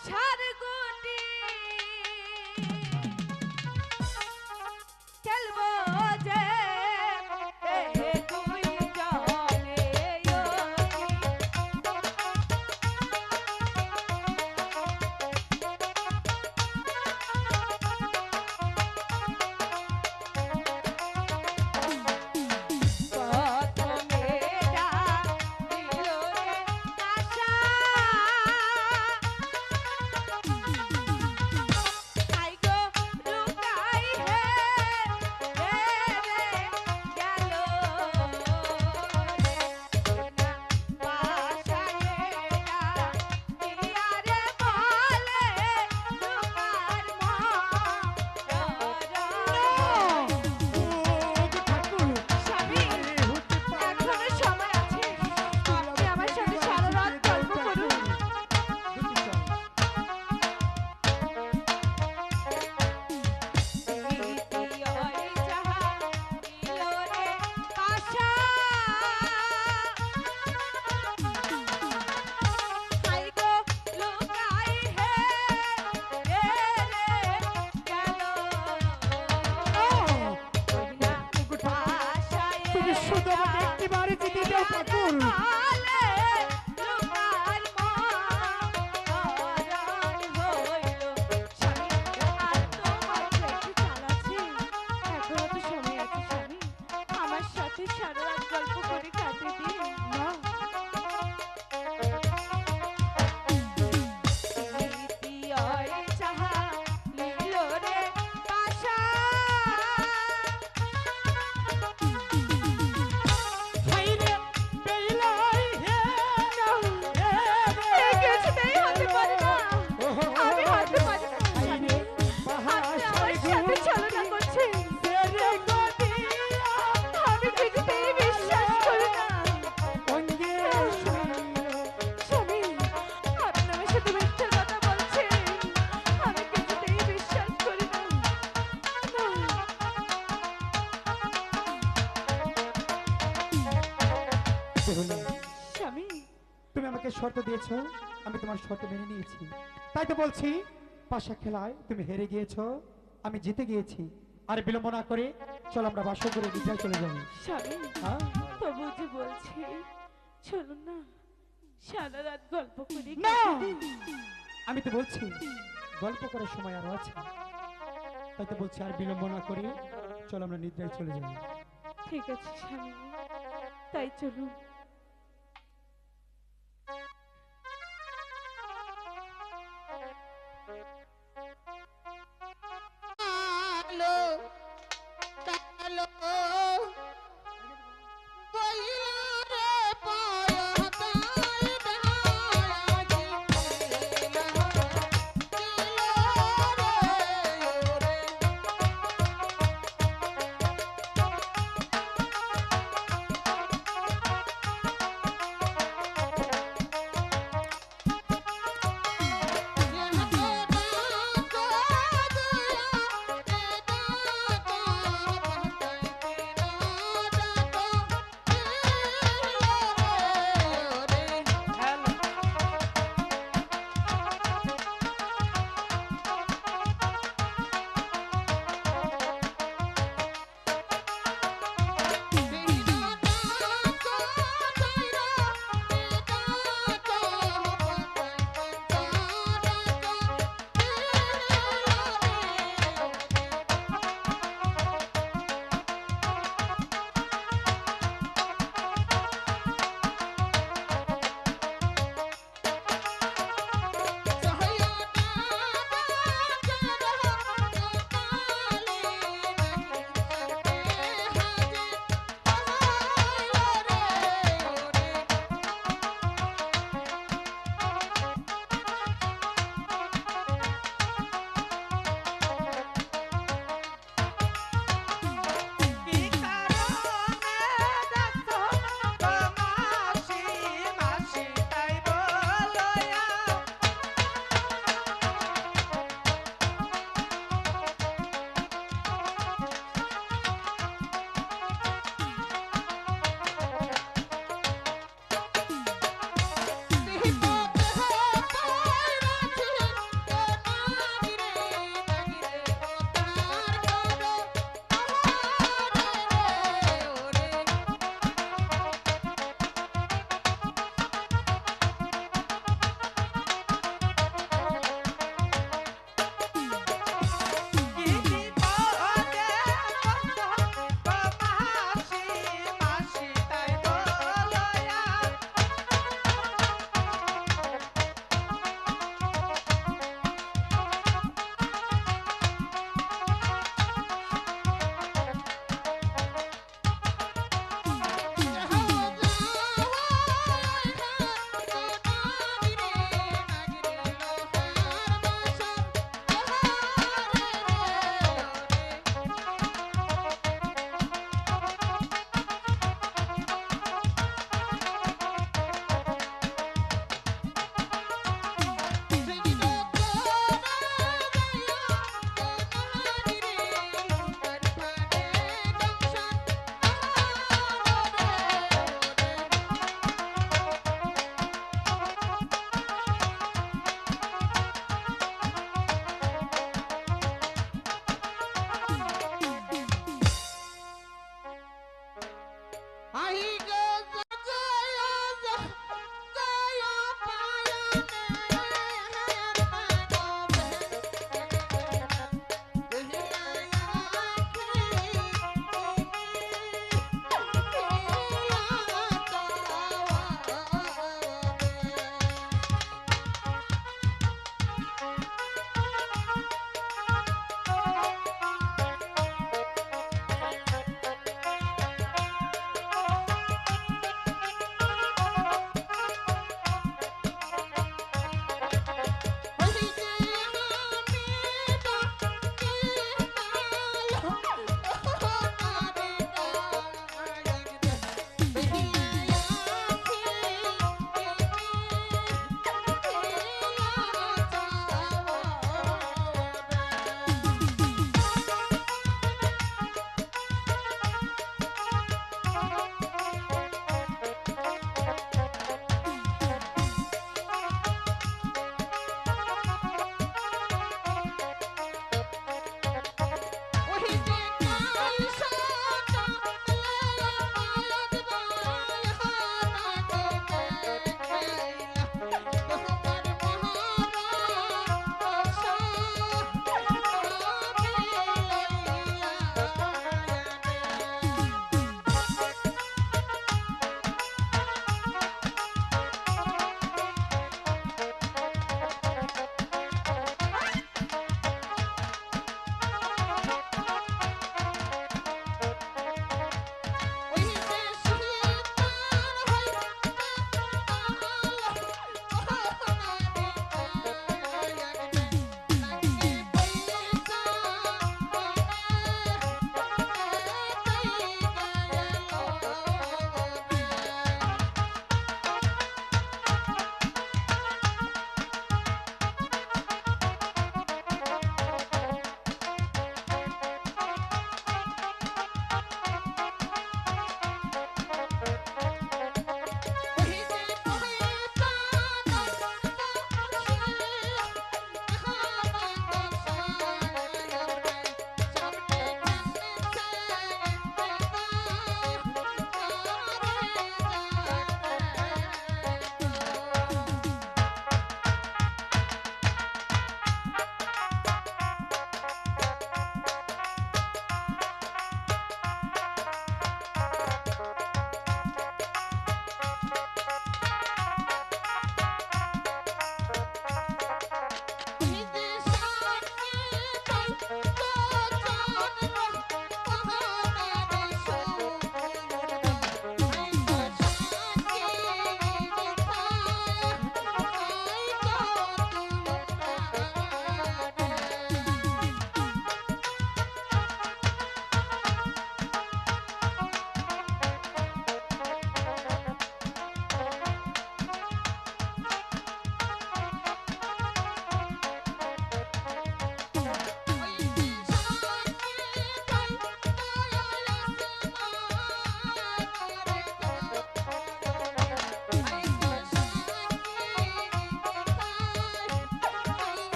আশার 啊。শর্ত দিয়েছ আমি তোমার শর্ত মেনে নিয়েছি। তাই তো বলছি পাশা খেলায় তুমি হেরে গিয়েছো আমি জিতে গিয়েছি। আর বিলম্ব না করে চল আমরা বাসা করে বিদ্যায় চলে যাব স্বামী, হ্যাঁ? তবু যে বলছি, চলুন না সারা রাত গল্প করি না! আমি তো বলছি গল্প করার সময় আরও আছে। তাই তো বলছি আর বিলম্ব না করে চল আমরা নিদ্রায় চলে যাব ঠিক আছে স্বামী। তাই চলুন।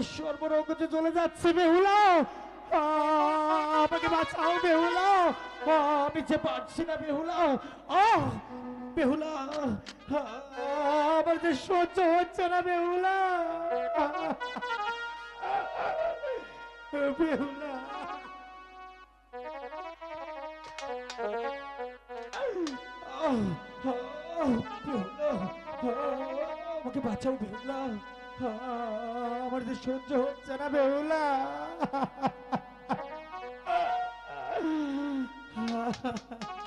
আমার সর্বরোগ চলে যাচ্ছে বেহুলা। আহ, আমাকে বাঁচাও বেহুলা। আহ, আমি যে পারছি না বেহুলা। আহ বেহুলা। আমার যে সহ্য হচ্ছে না বেহুলা। বেহুলা। আমাকে বাঁচাও বেহুলা। আমার যে সহ্য হচ্ছে না বেউলা Ha ha ha.